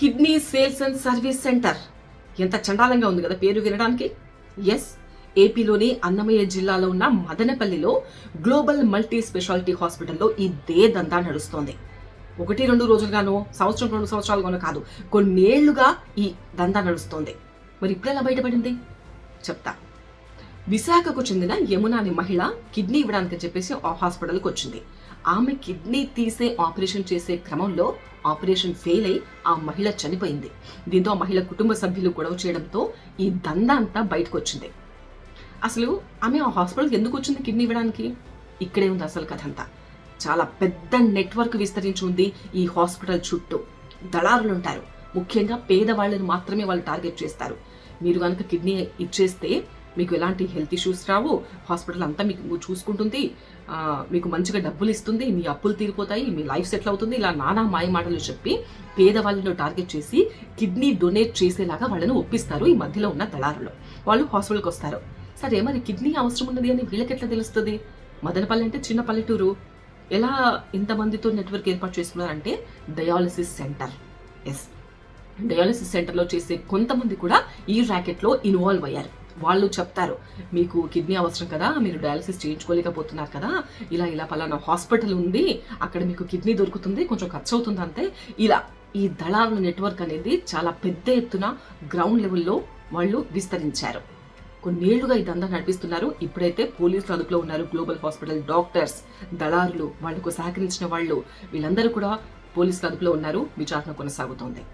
Kidney sales and service centre. ఎంత చండాలంగా ఉంది కదా పేరు వినడానికి? ఎస్ ఏపీలోని అన్నమయ్య జిల్లాలో ఉన్న మదనపల్లిలో గ్లోబల్ మల్టీ స్పెషాలిటీ హాస్పిటల్లో ఇదే దందా నడుస్తోంది. ఒకటి రెండు రోజులుగానో సంవత్సరం రెండు సంవత్సరాలుగానో కాదు కొన్నేళ్ళుగా ఈ దందా నడుస్తోంది. మరి ఇప్పుడు ఎలా బయటపడింది? చెప్తా. విశాఖకు చెందిన యమునాని మహిళ కిడ్నీ ఇవ్వడానికి చెప్పేసి ఆ హాస్పిటల్కి వచ్చింది. ఆమె కిడ్నీ తీసే ఆపరేషన్ చేసే క్రమంలో ఆపరేషన్ ఫెయిల్ అయి ఆ మహిళ చనిపోయింది. దీంతో ఆ మహిళ కుటుంబ సభ్యులు గొడవ చేయడంతో ఈ దందా అంతా బయటకు వచ్చింది అసలు ఆమె ఆ హాస్పిటల్కి ఎందుకు వచ్చింది కిడ్నీ ఇవ్వడానికి? ఇక్కడే ఉంది అసలు కథ అంతా చాలా పెద్ద నెట్వర్క్ విస్తరించి ఉంది ఈ హాస్పిటల్ చుట్టూ. దళారులు ఉంటారు. ముఖ్యంగా పేదవాళ్ళని మాత్రమే వాళ్ళు టార్గెట్ చేస్తారు. మీరు కనుక కిడ్నీ ఇచ్చేస్తే మీకు ఎలాంటి హెల్త్ ఇష్యూస్ రావు. హాస్పిటల్ అంతా మీకు చూసుకుంటుంది. మీకు మంచిగా డబ్బులు ఇస్తుంది. మీ అప్పులు తీరిపోతాయి. మీ లైఫ్ సెటిల్ అవుతుంది. ఇలా నానా మాయ మాటలు చెప్పి పేదవాళ్ళను టార్గెట్ చేసి కిడ్నీ డొనేట్ చేసేలాగా వాళ్ళని ఒప్పిస్తారు ఈ మధ్యలో ఉన్న దళారులు. వాళ్ళు హాస్పిటల్కి వస్తారు. సరే మరి కిడ్నీ అవసరం ఉన్నది అని వీళ్ళకి ఎట్లా తెలుస్తుంది? మదనపల్లి అంటే చిన్న పల్లెటూరు. ఎలా ఇంతమందితో నెట్వర్క్ ఏర్పాటు చేసుకున్నారంటే డయాలసిస్ సెంటర్. ఎస్. డయాలసిస్ సెంటర్లో చేసే కొంతమంది కూడా ఈ ర్యాకెట్లో ఇన్వాల్వ్ అయ్యారు. వాళ్ళు చెప్తారు మీకు కిడ్నీ అవసరం కదా మీరు డయాలసిస్ చేయించుకోలేకపోతున్నారు కదా ఇలా ఇలా పలానా హాస్పిటల్ ఉంది అక్కడ మీకు కిడ్నీ దొరుకుతుంది కొంచెం ఖర్చు అవుతుంది అంతే ఇలా ఈ దళారుల నెట్వర్క్ అనేది చాలా పెద్ద ఎత్తున గ్రౌండ్ లెవెల్లో వాళ్ళు విస్తరించారు. కొన్నేళ్ళుగా ఈ దందా నడిపిస్తున్నారు. ఇప్పుడైతే పోలీసులు అదుపులో ఉన్నారు. గ్లోబల్ హాస్పిటల్ డాక్టర్స్ దళారులు వాళ్ళకు సహకరించిన వాళ్ళు వీళ్ళందరూ కూడా పోలీసులు అదుపులో ఉన్నారు. విచారణ కొనసాగుతోంది.